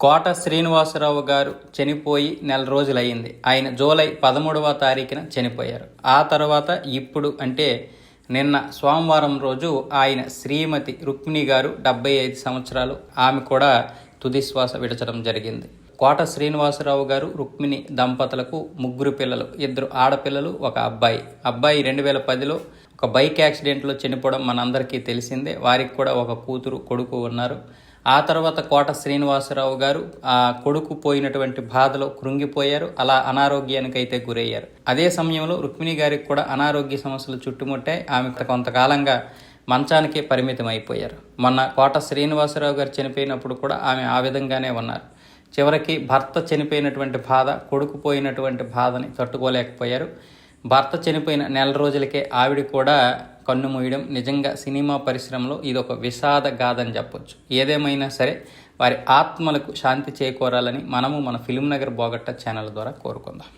కోట శ్రీనివాసరావు గారు చనిపోయి నెల రోజులయ్యింది. ఆయన జూలై పదమూడవ తారీఖున చనిపోయారు. ఆ తర్వాత ఇప్పుడు అంటే నిన్న సోమవారం రోజు ఆయన శ్రీమతి రుక్మిణి గారు డెబ్బై ఐదు సంవత్సరాలు ఆమె కూడా తుది శ్వాస విడచడం జరిగింది. కోట శ్రీనివాసరావు గారు రుక్మిణి దంపతులకు ముగ్గురు పిల్లలు ఇద్దరు ఆడపిల్లలు ఒక అబ్బాయి. అబ్బాయి రెండు వేల పదిలో ఒక బైక్ యాక్సిడెంట్లో చనిపోవడం మనందరికీ తెలిసిందే. వారికి కూడా ఒక కూతురు కొడుకు ఉన్నారు. ఆ తర్వాత కోట శ్రీనివాసరావు గారు ఆ కొడుకు పోయినటువంటి బాధలో కృంగిపోయారు అలా అనారోగ్యానికి అయితే గురయ్యారు. అదే సమయంలో రుక్మిణి గారికి కూడా అనారోగ్య సమస్యలు చుట్టుముట్టాయి. ఆమె కొంతకాలంగా మంచానికే పరిమితం అయిపోయారు మొన్న కోట శ్రీనివాసరావు గారు చనిపోయినప్పుడు కూడా ఆమె ఆ విధంగానే ఉన్నారు. చివరికి భర్త చనిపోయినటువంటి బాధ కొడుకు పోయినటువంటి బాధని తట్టుకోలేకపోయారు. భర్త చనిపోయిన నెల రోజులకే ఆవిడ కూడా కన్ను మూయడం నిజంగా సినిమా పరిశ్రమలో ఇది ఒక విషాద గాథని చెప్పొచ్చు. ఏదేమైనా సరే వారి ఆత్మలకు శాంతి చేకూరాలని మనము మన ఫిల్మ్ నగర్ బోగట్ట ఛానల్ ద్వారా కోరుకుందాం.